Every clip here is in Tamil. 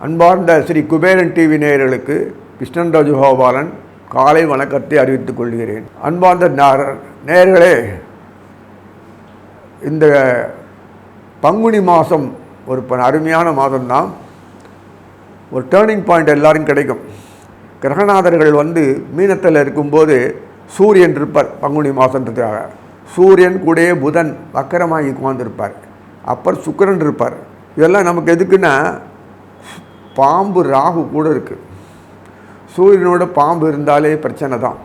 அன்பார்ந்த ஸ்ரீ குபேரன் டிவி நேயர்களுக்கு கிருஷ்ணன் ராஜகோபாலன் காலை வணக்கத்தை அறிவித்துக் கொள்கிறேன். அன்பார்ந்த நேயர்களே இந்த பங்குனி மாதம் ஒரு ப- அருமையான மாதம்தான். ஒரு டேர்னிங் பாயிண்ட் எல்லாரும் கிடைக்கும். கிரகநாதர்கள் வந்து மீனத்தில் இருக்கும்போது சூரியன் இருப்பார் பங்குனி மாதன்றதுக்காக சூரியன் கூடயே புதன் வக்கரமாகி உட்காந்துருப்பார் அப்புறம் சுக்கரன் இருப்பார். இதெல்லாம் நமக்கு எதுக்குன்னா பாம்பு ராகு கூட இருக்குது சூரியனோட பாம்பு இருந்தாலே பிரச்சனை தான்.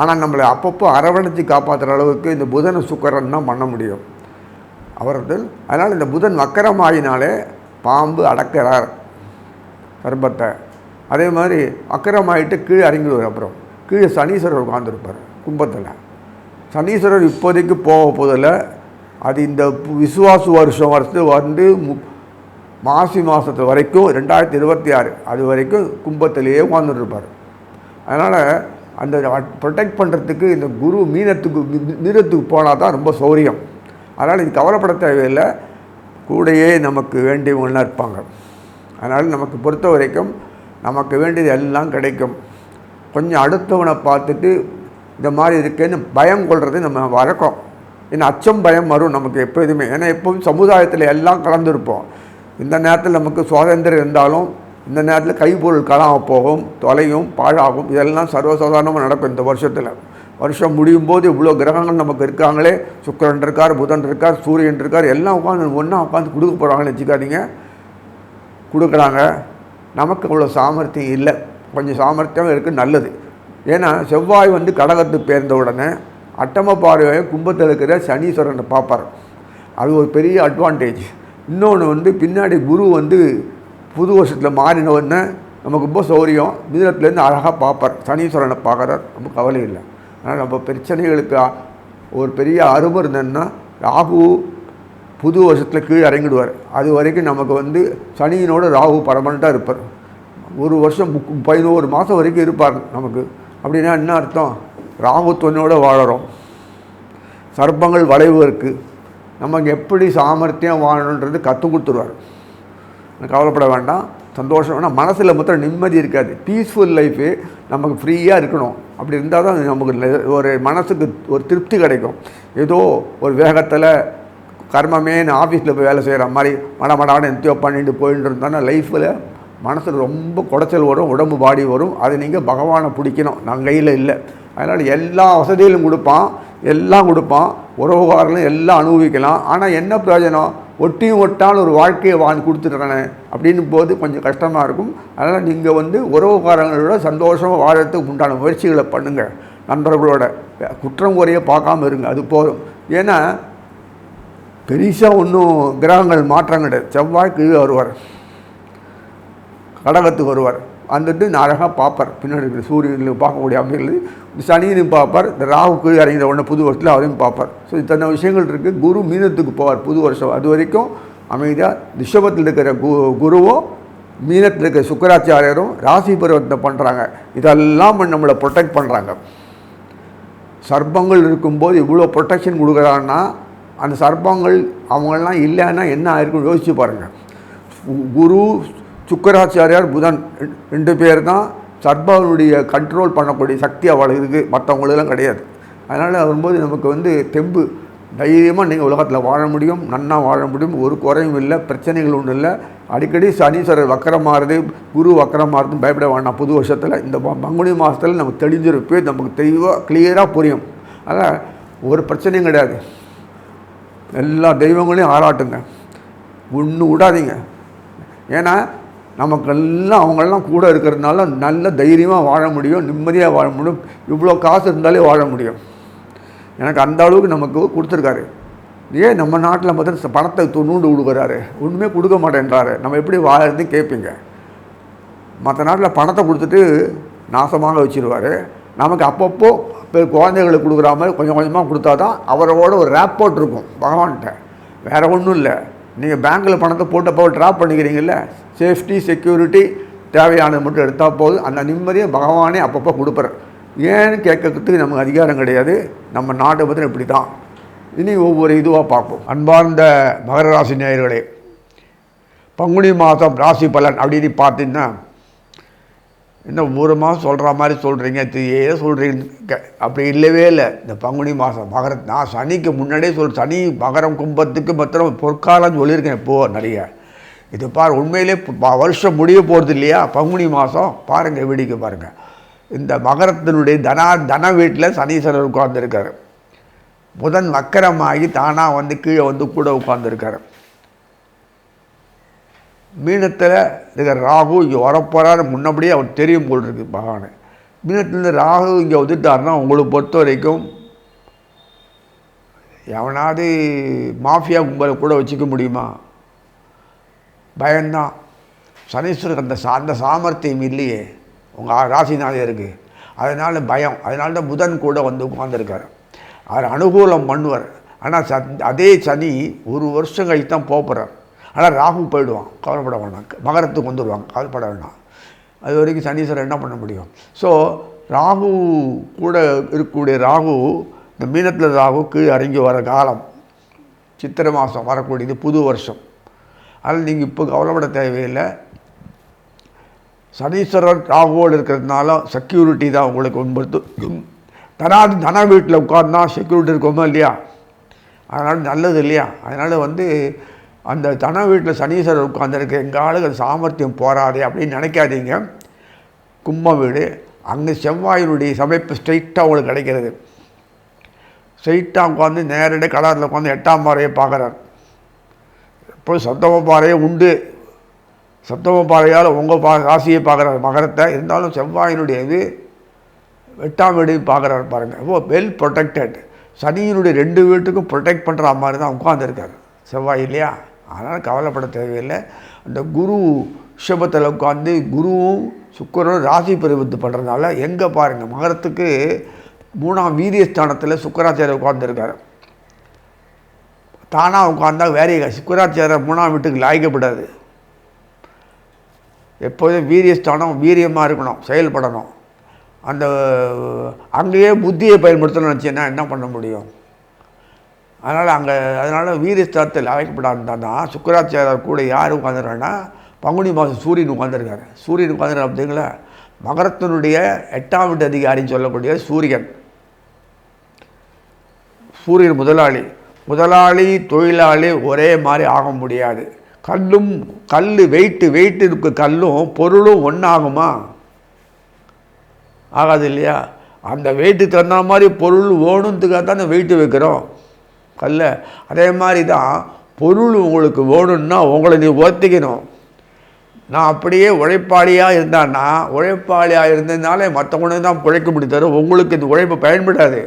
ஆனால் நம்மளை அப்பப்போ அரவணைத்து காப்பாற்றுற அளவுக்கு இந்த புதனை சுக்கரன் தான் பண்ண முடியும். அவர்கள் அதனால் இந்த புதன் வக்கரமாயினாலே பாம்பு அடக்கிறார். கர்ப்பத்தை. அதே மாதிரி அக்கரமாயிட்டு கீழே அறிஞர் அப்புறம். கீழே சனீஸ்வரர் உட்காந்துருப்பார் கும்பத்தில். சனீஸ்வரர் இப்போதைக்கு போக போதில் அது இந்த பு- விசுவாசு வருஷம் வருஷத்து வந்து மு மாசி மாதத்து வரைக்கும் ரெண்டாயிரத்தி இருபத்தி ஆறு அது வரைக்கும் கும்பத்திலேயே உட்காந்துருப்பார் அதனால் அந்த ப்ரொடெக்ட் பண்ணுறதுக்கு இந்த குரு மீனத்துக்கு மி- மீனத்துக்கு போனால் தான் ரொம்ப சௌரியம். அதனால் இது கவலைப்பட தேவையில்லை. கூடயே நமக்கு வேண்டியவங்களாம் இருப்பாங்க. அதனால் நமக்கு பொறுத்த வரைக்கும் நமக்கு வேண்டியது எல்லாம் கிடைக்கும். கொஞ்சம் அடுத்தவனை பார்த்துட்டு இந்த மாதிரி இருக்கேன்னு பயம் கொள்வது நம்ம வழக்கம். ஏன்னா அச்சம் பயம் வரும் நமக்கு எப்போதுமே. ஏன்னா எப்பவும் சமுதாயத்தில் எல்லாம் கலந்துருப்போம். இந்த நேரத்தில் நமக்கு சுதந்திரம் இருந்தாலும் இந்த நேரத்தில் கைப்பொருள் காணாமல் போகும் தொலையும் பாழாகும். இதெல்லாம் சர்வசாதாரணமாக நடக்கும் இந்த வருஷத்தில். வருஷம் முடியும் போது இவ்வளோ கிரகங்கள் நமக்கு இருக்காங்களே. சுக்கிரன் இருக்கார் புதன் இருக்கார் சூரியன் இருக்கார். எல்லாம் உட்காந்து ஒன்றா உட்காந்து கொடுக்க போகிறாங்கன்னு வச்சுக்காதீங்க. கொடுக்குறாங்க. நமக்கு அவ்வளோ சாமர்த்தியம் இல்லை. கொஞ்சம் சாமர்த்தியம் இருக்குது நல்லது. ஏன்னா செவ்வாய் வந்து கடகத்துக்கு பேர்ந்த உடனே அட்டம பார்வையை கும்பத்தில் இருக்கிற சனீஸ்வரனை பார்ப்பார். அது ஒரு பெரிய அட்வான்டேஜ் இன்னொன்று வந்து பின்னாடி குரு வந்து புது வருஷத்தில் மாறின உடனே நமக்கு ரொம்ப சௌரியம். மிதனத்துலேருந்து அழகாக பார்ப்பார். சனீஸ்வரனை பார்க்குறார். ரொம்ப கவலை இல்லை. ஆனால் நம்ம பிரச்சனைகளுக்கு ஒரு பெரிய அருமை இருந்ததுன்னா ராகு புது வருஷத்தில் கீழே இறங்கிடுவார். அது வரைக்கும் நமக்கு வந்து சனியினோட ராகு பரமனண்ட்டாக இருப்பார். ஒரு வருஷம் பதினோரு மாதம் வரைக்கும் இருப்பார் நமக்கு. அப்படின்னா என்ன அர்த்தம்? ராகுத்துவனோட வாழறோம். சர்ப்பங்கள் வளைவு இருக்குது நமக்கு எப்படி சாமர்த்தியம் வாழணுன்றது கற்றுக் கொடுத்துருவார். கவலைப்பட வேண்டாம். சந்தோஷம். வேணாம் மனசில் மொத்தம் நிம்மதி இருக்காது. பீஸ்ஃபுல் லைஃபு நமக்கு ஃப்ரீயாக இருக்கணும். அப்படி இருந்தால் தான் நமக்கு ஒரு மனசுக்கு ஒரு திருப்தி கிடைக்கும். ஏதோ ஒரு வேகத்தில் கர்மமே நான் ஆஃபீஸில் போய் வேலை செய்கிற மாதிரி மடமடான்னு எந்தியோ பண்ணிட்டு போயிட்டு இருந்தோன்னா லைஃப்பில் மனசில் ரொம்ப குடைச்சல் வரும் உடம்பு பாடி வரும். அதை நீங்கள் பகவானை பிடிக்கணும். நான் கையில் இல்லை. அதனால் எல்லா வசதிகளும் கொடுப்பான். எல்லாம் கொடுப்பான். உறவுகாரங்களும் எல்லாம் அனுபவிக்கலாம். ஆனால் என்ன பிரயோஜனம்? ஒட்டியும் ஒட்டான ஒரு வாழ்க்கையை வாங்கி கொடுத்துட்றானே அப்படின்னு போது கொஞ்சம் கஷ்டமாக இருக்கும். அதனால் நீங்கள் வந்து உறவுகாரங்களோட சந்தோஷமாக வாழறதுக்கு உண்டான முயற்சிகளை பண்ணுங்கள் நண்பர்களோட. குற்றம் குறைய பார்க்காம இருங்க. அது போதும். ஏன்னா பெருசாக ஒன்றும் கிரகங்கள் மாற்றம் கிடையாது. செவ்வாய் வருவார் கடகத்துக்கு வருவார். வந்துட்டு நான் அழகாக பார்ப்பார். பின்னாடி இருக்கிற சூரியனில் பார்க்கக்கூடிய அமைகள் சனியனையும் பார்ப்பார். இந்த ராகுக்கு இறங்கிற உடனே புது வருஷத்தில் அவரையும் பார்ப்பார். ஸோ இத்தனை விஷயங்கள் இருக்குது குரு மீனத்துக்கு போவார் புது வருஷம். அது வரைக்கும் அமைதியாக ரிஷபத்தில் இருக்கிற கு குருவும் மீனத்தில் இருக்கிற சுக்கராச்சாரியரும் ராசி பருவத்தை பண்ணுறாங்க இதெல்லாம் நம்மளை ப்ரொடெக்ட் பண்ணுறாங்க சர்ப்பங்கள் இருக்கும்போது இவ்வளோ ப்ரொட்டெக்ஷன் கொடுக்குறாங்கன்னா அந்த சர்ப்பங்கள் அவங்களாம் இல்லைன்னா என்ன ஆயிருக்குன்னு யோசிச்சு பாருங்கள் குரு சுக்கராச்சாரியார் புதன் ரெண்டு பேர் தான் சர்ப்பனுடைய கண்ட்ரோல் பண்ணக்கூடிய சக்தி அவளுக்கு இருக்குது மற்றவங்களுக்கெல்லாம் கிடையாது. அதனால் வரும்போது நமக்கு வந்து தெம்பு. தைரியமாக நீங்கள் உலகத்தில் வாழ முடியும். நன்னா வாழ முடியும். ஒரு குறையும் இல்லை. பிரச்சனைகள் ஒன்றும் இல்லை. அடிக்கடி சனீஸ்வரர் வக்கரமாறுது குரு வக்கரமாறுதுன்னு பயப்பட வேண்டாம் புது வருஷத்தில் இந்த ப- பங்குனி மாதத்தில் நமக்கு தெளிஞ்சிருப்பே நமக்கு தெளிவாக கிளியராக புரியும். அதனால் ஒரு பிரச்சனையும் கிடையாது. எல்லா தெய்வங்களையும் ஆராட்டுங்க. ஒன்று விடாதீங்க. ஏன்னா நமக்கெல்லாம் அவங்கெல்லாம் கூட இருக்கிறதுனால நல்ல தைரியமாக வாழ முடியும் நிம்மதியாக வாழ முடியும். இவ்வளோ காசு இருந்தாலே வாழ முடியும். எனக்கு அந்த அளவுக்கு நமக்கு கொடுத்துருக்காரு. ஏன் நம்ம நாட்டில் பார்த்தா பணத்தை தொண்ணூண்டு கொடுக்குறாரு ஒன்றுமே கொடுக்க மாட்டேன்றாரு. நம்ம எப்படி வாழறது கேட்பீங்க. மற்ற நாட்டில் பணத்தை கொடுத்துட்டு நாசமாக வச்சிருவார். நமக்கு அப்பப்போ இப்போ குழந்தைகளுக்கு கொடுக்குற மாதிரி கொஞ்சம் கொஞ்சமாக கொடுத்தா தான் அவரோட ஒரு ரேப்போர்ட் இருக்கும் பகவான்கிட்ட. வேறு ஒன்றும் இல்லை. நீங்கள் பேங்க்கில் பணத்தை போட்டப்போ ட்ராப் பண்ணிக்கிறீங்கல்ல? சேஃப்டி செக்யூரிட்டி தேவையானது மட்டும் எடுத்தால் போதும். அந்த நிம்மதியை பகவானே அப்பப்போ கொடுப்பார். ஏன்னு கேட்கறதுக்கு நமக்கு அதிகாரம் கிடையாது. நம்ம நாட்டை பற்றி இப்படி தான் இனி ஒவ்வொரு இதுவாக பார்ப்போம். அன்பார்ந்த மகர ராசி நேயர்களே பங்குனி மாதம் ராசி பலன் அப்படின்னு பார்த்தீங்கன்னா இன்னும் ஒரு மாதம் சொல்கிற மாதிரி சொல்கிறீங்க ஏதோ சொல்கிறீங்க அப்படி இல்லவே இல்லை. இந்த பங்குனி மாதம் மகர நான் சனிக்கு முன்னாடியே சொல் சனி மகரம் கும்பத்துக்கு மத்திரம் பொற்காலம் சொல்லியிருக்கேன். இப்போது நிறைய இது பார் உண்மையிலே வருஷம் முடிய போகிறது இல்லையா? பங்குனி மாதம் பாருங்கள் வேடிக்கை பாருங்கள் இந்த மகரத்தினுடைய தனா தன வீட்டில் சனீஸ்வரர் உட்கார்ந்துருக்காரு. புதன் மக்கரமாகி தானாக வந்து கீழே வந்து கூட உட்கார்ந்துருக்காரு. மீனத்தில் இருக்கிற ராகு இங்கே வரப்போகிறாரு முன்னபடியே அவர் தெரியும் போல் இருக்கு பகவானு. மீனத்துலேருந்து ராகு இங்கே வந்துட்டாருன்னா உங்களை பொறுத்த வரைக்கும் எவனாவது மாஃபியா கும்பலை கூட வச்சுக்க முடியுமா? பயம்தான். சனீஸ்வரருக்கு அந்த சா அந்த சாமர்த்தியம் இல்லையே. உங்கள் ராசினாலே இருக்குது அதனால் பயம். அதனால தான் புதன் கூட வந்து உட்காந்துருக்கார் அவர் அனுகூலம் பண்ணுவார். ஆனால் ச அதே சனி ஒரு வருஷம் கழித்து தான் போகிறார் ஆனால் ராகு போயிடுவான் கவலைப்பட வேண்டாம் மகரத்துக்கு வந்துடுவாங்க கவலைப்பட வேண்டாம் அது வரைக்கும் சனீஸ்வரர் என்ன பண்ண முடியும்? ஸோ ராகு கூட இருக்கக்கூடிய ராகு இந்த மீனத்தில் ராகு கீழே இறங்கி வர காலம் சித்திரை மாதம் வரக்கூடியது புது வருஷம். அதனால் நீங்கள் இப்போ கவலைப்பட தேவையில்லை. சனீஸ்வரர் ராகுவோடு இருக்கிறதுனால செக்யூரிட்டி தான் உங்களுக்கு உண்படுத்து தனாது தன வீட்டில் உட்கார்ந்தா செக்யூரிட்டி இருக்கோமோ இல்லையா? அதனால் நல்லது இல்லையா? அதனால் வந்து அந்த தன வீட்டில் சனீஸ்வரர் உட்காந்துருக்கு எங்கள் ஆளுக்கு சாமர்த்தியம் போராதே அப்படின்னு நினைக்காதீங்க. கும்ப வீடு அங்கே செவ்வாயினுடைய சமைப்பு ஸ்ட்ரைட்டாக உங்களுக்கு கிடைக்கிறது. ஸ்ட்ரைட்டாக உட்காந்து நேரடியாக கலரில் உட்காந்து எட்டாம் பாறையை பார்க்குறார். இப்போ சத்தம பாறையே உண்டு. சத்தம பாறையால் உங்கள் பா ராசியை பார்க்குறாரு. மகரத்தை இருந்தாலும் செவ்வாயினுடைய இது எட்டாம் வீடு பார்க்குறாரு பாருங்கள் ஓ வெல் ப்ரொடெக்டட் சனியினுடைய ரெண்டு வீட்டுக்கும் ப்ரொடெக்ட் பண்ணுற மாதிரி தான் உட்காந்துருக்காரு செவ்வாய் இல்லையா? அதனால் கவலைப்பட தேவையில்லை. அந்த குரு ரிஷபத்தில் உட்காந்து குருவும் சுக்கரனும் ராசி பரிவர்த்து பண்ணுறதுனால எங்கே பாருங்கள் மகரத்துக்கு மூணாம் வீரியஸ்தானத்தில் சுக்கராச்சாரியர் உட்காந்துருக்காரு தானாக உட்காந்தா வேறைய சுக்கராச்சாரியர் மூணாம் வீட்டுக்கு லாய்க்கப்படாது. எப்போதும் வீரியஸ்தானம் வீரியமாக இருக்கணும் செயல்படணும். அந்த அங்கேயே புத்தியை பயன்படுத்தணும்னு நினச்சின்னா என்ன பண்ண முடியும்? அதனால் அங்கே அதனால் வீரஸ்தலத்தில் அழைக்கப்படாது சுக்கராச்சாரியார் கூட யார் உட்காந்துருக்காங்கன்னா பங்குனி மாதம் சூரியன் உட்காந்துருக்காரு சூரியன் உட்காந்துருக்காரு அப்படிங்களா மகரத்தினுடைய எட்டாம் வீட்டு அதிகாரின்னு சொல்லக்கூடிய சூரியன். சூரியன் முதலாளி. முதலாளி தொழிலாளி ஒரே மாதிரி ஆக முடியாது. கல்லும் கல் வெயிட்டு வெயிட்டு இருக்க. கல்லும் பொருளும் ஒன்றாகுமா ஆகாது இல்லையா? அந்த வெயிட்டுக்கு தகுந்த மாதிரி பொருள் வேணுன்றதுக்காக தான் அந்த வெயிட்டு வைக்கிறோம். அல்ல. அதே மாதிரி தான் பொருள் உங்களுக்கு வேணும்னா உங்களை நீ ஒத்திக்கணும் நான் அப்படியே உழைப்பாளியாக இருந்தான்னா உழைப்பாளியாக இருந்ததுனாலே மற்றவங்களுக்கு தான் பிழைக்க முடியாது உங்களுக்கு இந்த உழைப்பு பயன்படாது.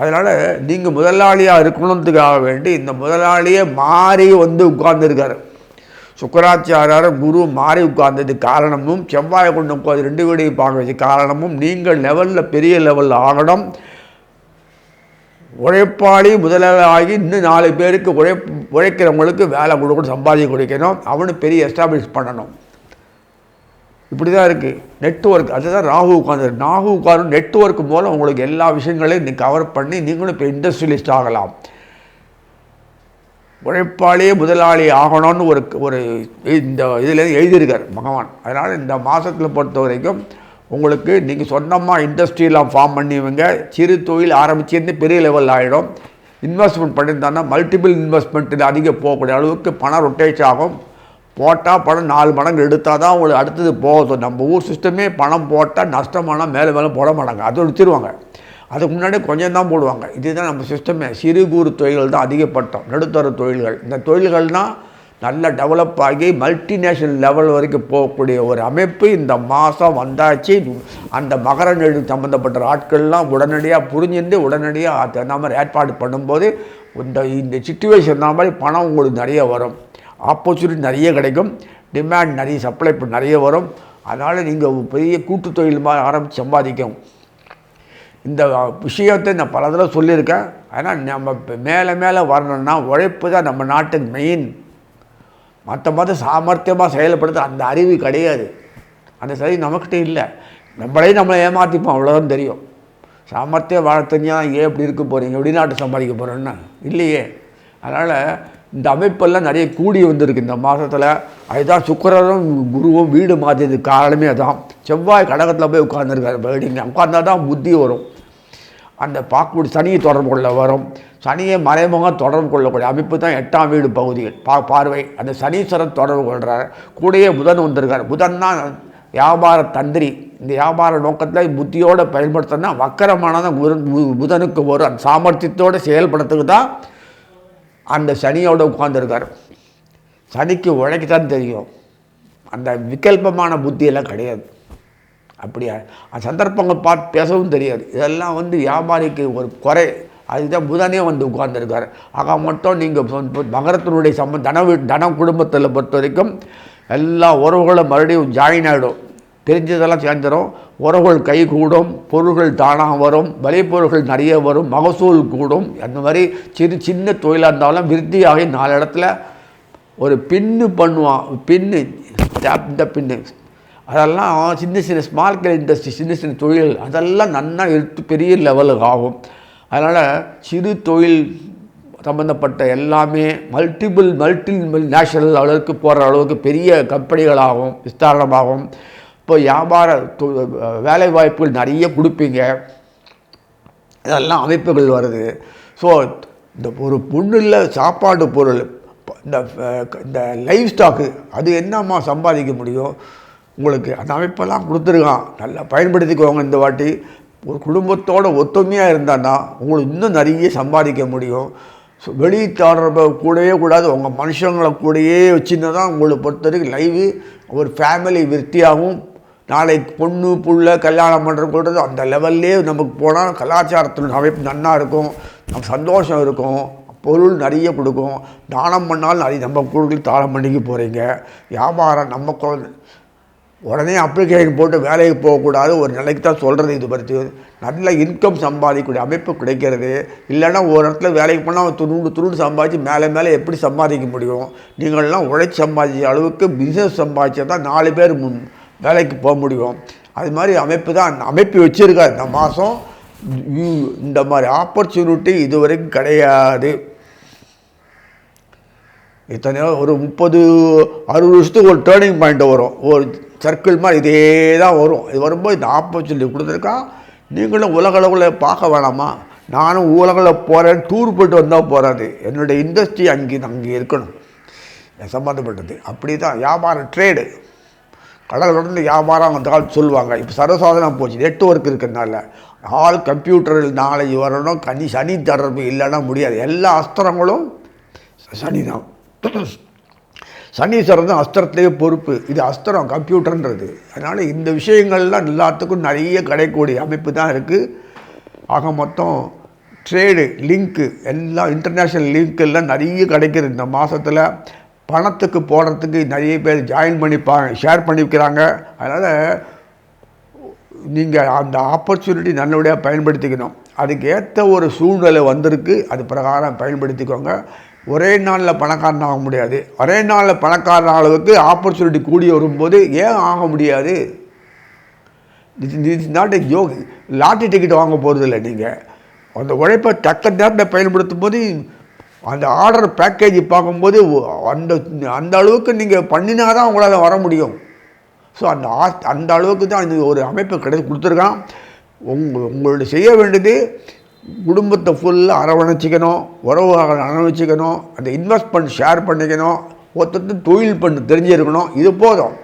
அதனால் நீங்கள் முதலாளியாக இருக்கணுன்றதுக்காக வேண்டி இந்த முதலாளியே மாறி வந்து உட்கார்ந்துருக்காரு. சுக்கராச்சாரியார் குரு மாறி உட்கார்ந்தது காரணமும் செவ்வாய் கொண்டு உட்காந்து ரெண்டு வீடையும் பார்க்க வச்சு காரணமும் நீங்கள் லெவலில் பெரிய லெவலில் ஆகணும். உழைப்பாளி முதலாளி இன்னும் நாலு பேருக்கு உழைப் உழைக்கிறவங்களுக்கு வேலை கொடுக்கணும் சம்பாதிக்க கொடுக்கணும். அவனு பெரிய எஸ்டாப்ளிஷ் பண்ணணும். இப்படி தான் இருக்குது நெட்ஒர்க் அதுதான் ராகு உட்காந்து ராகு உட்காந்து நெட்ஒர்க் மூலம் உங்களுக்கு எல்லா விஷயங்களையும் நீ கவர் பண்ணி நீங்களும் இப்போ இண்டஸ்ட்ரியலிஸ்ட் ஆகலாம். உழைப்பாளியே முதலாளி ஆகணும்னு ஒரு ஒரு இந்த இதில் எழுதியிருக்கார் பகவான். அதனால் இந்த மாதத்தில் பொறுத்த வரைக்கும் உங்களுக்கு நீங்கள் சொன்னமாக இண்டஸ்ட்ரியெலாம் ஃபார்ம் பண்ணிவிங்க சிறு தொழில் ஆரம்பிச்சிருந்து பெரிய லெவல் ஆகிடும் இன்வெஸ்ட்மெண்ட் பண்ணியிருந்தாங்கன்னா மல்டிபிள் இன்வெஸ்ட்மெண்ட்டில் அதிக போகக்கூடிய அளவுக்கு பணம் ரொட்டேட் ஆகும். போட்டால் பணம் நாலு மடங்கு எடுத்தால் தான் உங்களுக்கு அடுத்தது போகும். நம்ம ஊர் சிஸ்டமே பணம் போட்டால் நஷ்டமானால் மேலே மேலே போட மாட்டாங்க. அதை எடுத்துருவாங்க அதுக்கு முன்னாடி கொஞ்சம் தான் போடுவாங்க. இதுதான் நம்ம சிஸ்டமே சிறு குறு தொழில்கள் தான் அதிகப்பட்டோம். நடுத்தர தொழில்கள். இந்த தொழில்கள்னால் நல்லா டெவலப் ஆகி மல்டிநேஷனல் லெவல் வரைக்கும் போகக்கூடிய ஒரு அமைப்பு இந்த மாதம் வந்தாச்சு. அந்த மகர நெடு சம்மந்தப்பட்ட ஆட்கள்லாம் உடனடியாக புரிஞ்சுட்டு உடனடியாக அது தகுந்த மாதிரி ஏற்பாடு பண்ணும்போது இந்த இந்த சுச்சுவேஷன் மாதிரி பணம் உங்களுக்கு நிறைய வரும். ஆப்பர்ச்சுனிட்டி நிறைய கிடைக்கும். டிமாண்ட் நிறைய சப்ளை நிறைய வரும். அதனால் நீங்கள் பெரிய கூட்டு தொழில் மாதிரி ஆரம்பித்து சம்பாதிக்கும். இந்த விஷயத்தை நான் பல தடவை சொல்லியிருக்கேன். ஆனால் நம்ம இப்போ மேலே மேலே வரணும்னா உழைப்பு தான் நம்ம நாட்டுக்கு மெயின் மற்ற மற்ற சாமர்த்தியமாக செயல்படுத்த அந்த அறிவு கிடையாது. அந்த சரி நமக்கிட்ட இல்லை. நம்மளே நம்மளை ஏமாற்றிப்போம் அவ்வளோதான் தெரியும். சாமர்த்தியம் வாழ தெரிஞ்சா ஏன் இப்படி இருக்க போகிறீங்க வெளிநாட்டு சம்பாதிக்க போகிறோன்னா இல்லையே. அதனால் இந்த அமைப்பெல்லாம் நிறைய கூடி வந்திருக்கு. இந்த மாதத்தில் அதுதான் சுக்கரரும் குருவும் வீடு மாற்றியது காரணமே அதான். செவ்வாய் கடகத்தில் போய் உட்காந்துருக்காரு பேடிங்க உட்காந்தா தான் புத்தி வரும். அந்த பார்க்கக்கூடிய சனியை தொடர்பு கொள்ள வரும். சனியை மறைமுக தொடர்பு கொள்ளக்கூடிய அமைப்பு தான் எட்டாம் வீடு பகுதிகள் பா பார்வை. அந்த சனீஸ்வரன் தொடர்பு கொள்கிறார் கூடயே புதன் வந்திருக்கார். புதன் தான் வியாபார தந்திரி. இந்த வியாபார நோக்கத்தில் புத்தியோடு பயன்படுத்தினா வக்கரமானதான் புதன் புதனுக்கு வரும் அந்த சாமர்த்தியத்தோடு செயல்படுறதுக்கு தான் அந்த சனியோடு உட்கார்ந்திருக்கார். சனிக்கு உழைக்கத்தான் தெரியும். அந்த விகல்பமான புத்தியெல்லாம் கிடையாது. அப்படியா? அந்த சந்தர்ப்பங்கள் பார்த்து பேசவும் தெரியாது. இதெல்லாம் வந்து வியாபாரிக்கு ஒரு குறை. அதுதான் புதனே வந்து உட்கார்ந்துருக்கார். ஆக மட்டும் நீங்கள் மகரத்தினுடைய சம்ம தன வீ தன குடும்பத்தில் பொறுத்த வரைக்கும் எல்லா உறவுகளும் மறுபடியும் ஜாயின் ஆகிடும் தெரிஞ்சதெல்லாம் சேர்ந்துடும் உறவுகள் கை கூடும் பொருள்கள் தானாக வரும் விளைபொருள்கள் நிறைய வரும் மகசூல் கூடும். அந்த மாதிரி சிறு சின்ன தொழிலாக இருந்தாலும் விருத்தியாகி நாலு இடத்துல ஒரு பின்னு பண்ணுவான் பின்னு இந்த பின்னு. அதெல்லாம் சின்ன சின்ன ஸ்மால் ஸ்கேல் இண்டஸ்ட்ரி சின்ன சின்ன தொழில் அதெல்லாம் நன்னா எடுத்து பெரிய லெவலுக்கு ஆகும். அதனால் சிறு தொழில் சம்மந்தப்பட்ட எல்லாமே மல்டிபிள் மல்டி நேஷனல் அளவுக்கு போகிற அளவுக்கு பெரிய கம்பெனிகளாகும் விஸ்தாரணமாகும் இப்போ வியாபார வேலை வாய்ப்புகள் நிறைய கொடுப்பீங்க. இதெல்லாம் அமைப்புகள் வருது. ஸோ இந்த ஒரு பொண்ணுல சாப்பாடு பொருள் இந்த இந்த லைஃப் ஸ்டாக்கு அது என்னம்மா சம்பாதிக்க முடியும்? உங்களுக்கு அந்த அமைப்பெல்லாம் கொடுத்துருக்கான். நல்லா பயன்படுத்திக்கோங்க இந்த வாட்டி. ஒரு குடும்பத்தோட ஒத்துமையாக இருந்தான்னா உங்களுக்கு இன்னும் நிறைய சம்பாதிக்க முடியும். ஸோ வெளி கூடவே கூடாது உங்கள் மனுஷங்களை கூடயே வச்சுருந்தா தான் உங்களை பொறுத்த வரைக்கும் லைவு ஒரு ஃபேமிலி விருத்தியாகவும் நாளைக்கு பொண்ணு புள்ள கல்யாணம் பண்ணுறது அந்த லெவல்லே நமக்கு போனால் கலாச்சாரத்தில் அமைப்பு நன்னா இருக்கும் நம்ம சந்தோஷம் இருக்கும் பொருள் நிறைய கொடுக்கும். தானம் பண்ணாலும் நிறைய நம்ம பொருள் தானம் பண்ணிக்க போகிறீங்க வியாபாரம் நம்ம குழந்தை உடனே அப்ளிகேஷன் போட்டு வேலைக்கு போகக்கூடாது. ஒரு நிலைக்கு தான் சொல்கிறது இது பற்றி நல்ல இன்கம் சம்பாதிக்கக்கூடிய அமைப்பு கிடைக்கிறது. இல்லைன்னா ஒரு இடத்துல வேலைக்கு போனால் துருண்டு துருண்டு சம்பாதிச்சு மேலே மேலே எப்படி சம்பாதிக்க முடியும்? நீங்கள்லாம் உழைச்சி சம்பாதிச்ச அளவுக்கு பிஸ்னஸ் சம்பாதிச்சா தான் நாலு பேர் முன் வேலைக்கு போக முடியும். அது மாதிரி அமைப்பு தான் அந்த அமைப்பு வச்சுருக்காரு. இந்த மாதம் இந்த மாதிரி ஆப்பர்ச்சுனிட்டி இதுவரைக்கும் கிடையாது. இத்தனை ஒரு முப்பது அறுபது வருஷத்துக்கு ஒரு டேர்னிங் பாயிண்ட் வரும். ஒரு சர்க்கிள் மாதிரி இதே தான் வரும். இது வரும்போது இந்த ஆப்பர்ச்சுனிட்டி கொடுத்துருக்கான் நீங்களும் உலகளவில் பார்க்க வேணாமா? நானும் உலகில் போகிறேன் டூர் போயிட்டு வந்தால் போகாது என்னுடைய இண்டஸ்ட்ரி அங்கே அங்கே இருக்கணும். சம்மந்தப்பட்டது அப்படி தான் வியாபாரம் ட்ரேடு கடல் கடந்து வியாபாரம் வந்தால் சொல்லுவாங்க. இப்போ சர்வசாதனம் போச்சு. நெட்ஒர்க் இருக்கிறதுனால. ஆள் கம்ப்யூட்டரில் நாளைக்கு வரணும். கனி சனி தொடர்பு இல்லைன்னா முடியாது. எல்லா அஸ்திரங்களும் சனி தான் சனீஸ்வரன் தான் அஸ்திரத்திலேயே பொறுப்பு. இது அஸ்திரம் கம்ப்யூட்டர்ன்றது. அதனால் இந்த விஷயங்கள்லாம் எல்லாத்துக்கும் நிறைய கிடைக்கக்கூடிய அமைப்பு தான் இருக்குது ஆக மொத்தம் ட்ரேடு லிங்க்கு எல்லாம் இன்டர்நேஷ்னல் லிங்க் எல்லாம் நிறைய கிடைக்கிது. இந்த மாதத்தில் பணத்துக்கு போடுறதுக்கு நிறைய பேர் ஜாயின் பண்ணிப்பாங்க ஷேர் பண்ணிக்கிறாங்க. அதனால் நீங்கள் அந்த ஆப்பர்ச்சுனிட்டி நல்லபடியாக பயன்படுத்திக்கணும். அதுக்கு ஏற்ற ஒரு சூழ்நிலை வந்திருக்கு. அது பிரகாரம் பயன்படுத்திக்கோங்க. ஒரே நாளில் பணக்காரன் ஆக முடியாது. ஒரே நாளில் பணக்காரன் அளவுக்கு ஆப்பர்ச்சுனிட்டி கூடி வரும்போது ஏன் ஆக முடியாது? It's not a joke lottery ticket வாங்க போகிறது இல்லை நீங்கள் அந்த உழைப்பை தக்க நேரத்தில் பயன்படுத்தும் போது அந்த ஆர்டர் பேக்கேஜ் பார்க்கும்போது அந்த அந்த அளவுக்கு நீங்கள் பண்ணினா தான் உங்களால் வர முடியும். ஸோ அந்த ஆ அந்த அளவுக்கு தான் இந்த ஒரு அமைப்பு கிடைச்சி கொடுத்துருக்கான். உங்க உங்களுடைய செய்ய வேண்டியது குடும்பத்தை ஃபுல்லாக அரவணைச்சிக்கணும் உறவுகளை அரவணைச்சிக்கணும் அந்த இன்வெஸ்ட்மெண்ட் ஷேர் பண்ணிக்கணும் ஒருத்தர் தொழில் பண்ண தெரிஞ்சிருக்கணும் இது போதும்.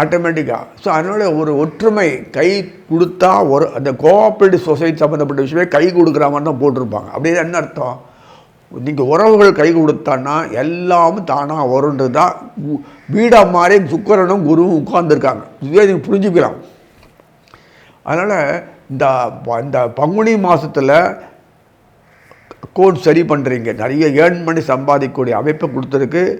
ஆட்டோமேட்டிக்காக ஸோ அதனால் ஒரு ஒற்றுமை கை கொடுத்தா ஒரு அந்த கோஆப்ரேட்டிவ் சொசைட்டி சம்மந்தப்பட்ட விஷயமே கை கொடுக்குற மாதிரி தான் போட்டிருப்பாங்க. அப்படின்னா என்ன அர்த்தம்? நீங்கள் உறவுகள் கை கொடுத்தான்னா எல்லாமும் தானாக வருன்றது தான் வீடாக மாதிரி சுக்கரனும் குருவும் உட்கார்ந்துருக்காங்க. இதுவே நீங்கள் புரிஞ்சுக்கலாம். அதனால் இந்த ப- இந்த பங்குனி மாதத்தில் அக்கௌண்ட் சரி பண்ணுறீங்க நிறைய ஏர்ன் பண்ணி சம்பாதிக்கக்கூடிய அமைப்பை கொடுத்துருக்கு.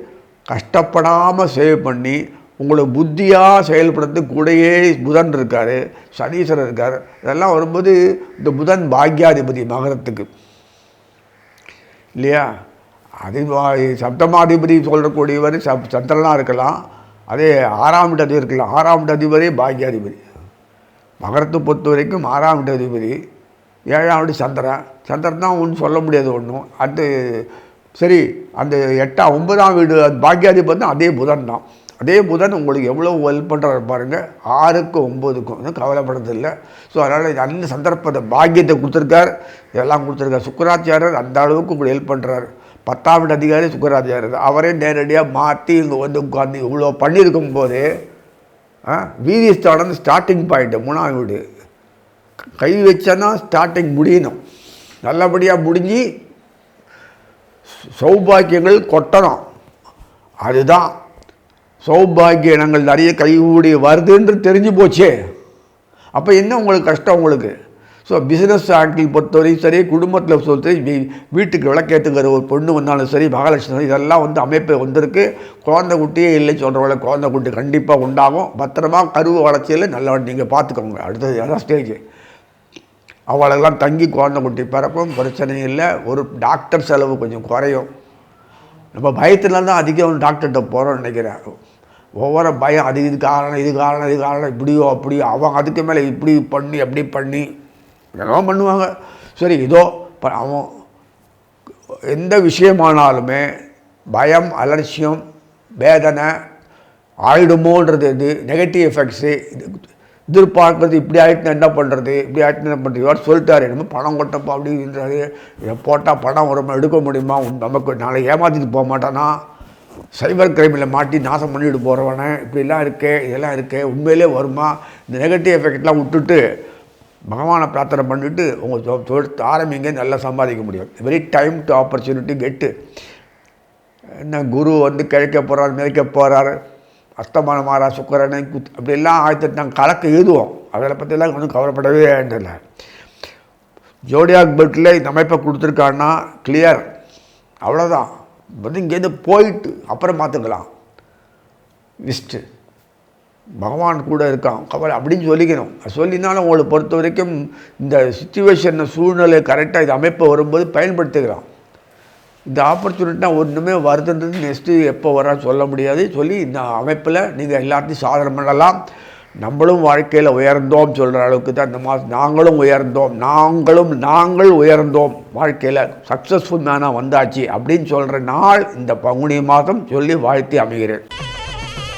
கஷ்டப்படாமல் சேவ் பண்ணி உங்களை புத்தியாக செயல்படுறது கூடையே புதன் இருக்கார் சனீஸ்வரர் இருக்கார். இதெல்லாம் வரும்போது இந்த புதன் பாக்யாதிபதி மகரத்துக்கு. இல்லையா? அது சப்தமாதிபதி சொல்லக்கூடியவர் சப் சந்திரனாக இருக்கலாம். அதே ஆறாம் அதிபதி இருக்கலாம். ஆறாம் வீட்டு அதிபதி பாக்யாதிபதி. மகரத்தை பொறுத்த வரைக்கும் ஆறாம் வீட்டு அதிபதி ஏழாம் வீடு சந்திரன். சந்திரன் தான் ஒன்றும் சொல்ல முடியாது ஒன்றும். அது சரி அந்த எட்டாம் ஒன்பதாம் வீடு அது பாக்கியாதிபதி அதே புதன் தான். அதே புதன் உங்களுக்கு எவ்வளோ ஹெல்ப் பண்ணுறாரு பாருங்கள் ஆறுக்கும் ஒம்போதுக்கும் ஒன்றும் கவலைப்படுறதில்லை ஸோ அதனால் அந்த சந்தர்ப்பத்தை பாக்கியத்தை கொடுத்துருக்கார். இதெல்லாம் கொடுத்துருக்கார். சுக்கராச்சாரியர் அந்த அளவுக்கு உங்களுக்கு ஹெல்ப் பண்ணுறாரு பத்தாம் வீடு அதிகாரி சுக்கராச்சாரியர். அவரே நேரடியாக மாற்றி இங்கே வந்து உட்காந்து இவ்வளோ பண்ணியிருக்கும் போது வீதி ஸ்தானம் ஸ்டார்டிங் பாயிண்ட்டு மூணாவது வீடு. கை வச்சனா ஸ்டார்டிங் முடியணும். நல்லபடியாக முடிஞ்சு சௌபாக்கியங்கள் கொட்டணும். அதுதான். சௌபாகிய இனங்கள் நிறைய கைகூடி வருதுன்னு தெரிஞ்சு போச்சே. அப்போ என்ன உங்களுக்கு கஷ்டம் உங்களுக்கு? ஸோ பிஸ்னஸ் ஆங்கிள் பொறுத்தவரையும் சரி குடும்பத்தில் பொறுத்தவரை வீட்டுக்கு விளக்கேற்றுங்கிற ஒரு பொண்ணு வந்தாலும் சரி மகாலட்சுமி இதெல்லாம் வந்து அமைப்பு வந்திருக்கு. குழந்தை குட்டியே இல்லை சொல்கிறவங்கள குழந்தை குட்டி கண்டிப்பாக உண்டாகும். பத்திரமா கருவு வளர்ச்சியில் நல்லா நீங்கள் பார்த்துக்கோங்க. அடுத்தது அதான் ஸ்டேஜ் அவளெல்லாம் தங்கி குழந்தை குட்டி பிறக்கும் பிரச்சனை இல்லை. ஒரு டாக்டர் செலவு கொஞ்சம் குறையும். நம்ம பயத்துல தான் அதிகம் டாக்டர்கிட்ட போகிறோம்னு நினைக்கிறேன். ஒவ்வொரு பயம் அது இது காரணம் இது காரணம் இது காரணம் இப்படியோ அப்படியோ அவன் அதுக்கு மேலே இப்படி பண்ணி அப்படி பண்ணி என்னவோ பண்ணுவாங்க. சரி இதோ ப- அவன் எந்த விஷயமானாலுமே பயம் அலட்சியம் வேதனை ஆயிடுமோன்றது இது நெகட்டிவ் எஃபெக்ட்ஸு எதிர்பார்க்கறது இப்படி ஆகிட்டு என்ன பண்ணுறது இப்படி ஆகிட்டு என்ன பண்ணுறது இவர் சொல்லிட்டாரு என்னமோ பணம் கொட்டப்பா அப்படின்றாரு இதை போட்டால் பணம் வரும் எடுக்க முடியுமா? உன் நமக்கு நாளை ஏமாற்றிட்டு போக மாட்டானா? சைபர் கிரைமில் மாட்டி நாசம் பண்ணிட்டு போகிறவனே இப்படிலாம் இருக்கே இதெல்லாம் இருக்கே உண்மையிலே வருமா? இந்த நெகட்டிவ் எஃபெக்ட்லாம் விட்டுட்டு பகவானை பிரார்த்தனை பண்ணிட்டு உங்கள் தொழில் ஆரம்பிங்க நல்லா சம்பாதிக்க முடியும். வெரி டைம் டு ஆப்பர்ச்சுனிட்டி கெட்டு என்ன குரு வந்து கிழக்க போகிறார் மிதக்க போகிறார் அஸ்தமான மாறா சுக்கரனை குத் அப்படிலாம் ஆயிரத்தி நாங்கள் கலக்க எழுதுவோம் அதை பற்றிலாம் ஒன்றும் கவலைப்படவே வேண்டியதில்லை. ஜோடியாக் பெல்ட்டில் இந்த அமைப்பை கொடுத்துருக்கான்னா கிளியர் அவ்வளோதான் வந்து இங்கேருந்து போயிட்டு அப்புறம் பார்த்துக்கலாம். விஸ்ட்டு பகவான் கூட இருக்கான். கவலை அப்படின்னு சொல்லிக்கணும். சொல்லினாலும் உங்களை பொறுத்த வரைக்கும் இந்த சுச்சுவேஷன் சூழ்நிலை கரெக்டாக இது அமைப்பை வரும்போது பயன்படுத்திக்கலாம். இந்த ஆப்பர்ச்சுனிட்டினா ஒன்றுமே வருதுன்றது நெக்ஸ்ட்டு எப்போ வரான்னு சொல்ல முடியாது. சொல்லி இந்த அமைப்பில் நீங்கள் எல்லாத்தையும் சாதனை பண்ணலாம். நம்மளும் வாழ்க்கையில் உயர்ந்தோம் சொல்கிற அளவுக்கு தான் இந்த மாதம் நாங்களும் உயர்ந்தோம். நாங்களும் நாங்கள் உயர்ந்தோம். வாழ்க்கையில் சக்ஸஸ்ஃபுல் மேனாக வந்தாச்சு அப்படின்னு சொல்கிற நாள் இந்த பங்குனி மாதம் சொல்லி வாழ்த்தி அமைகிறேன்.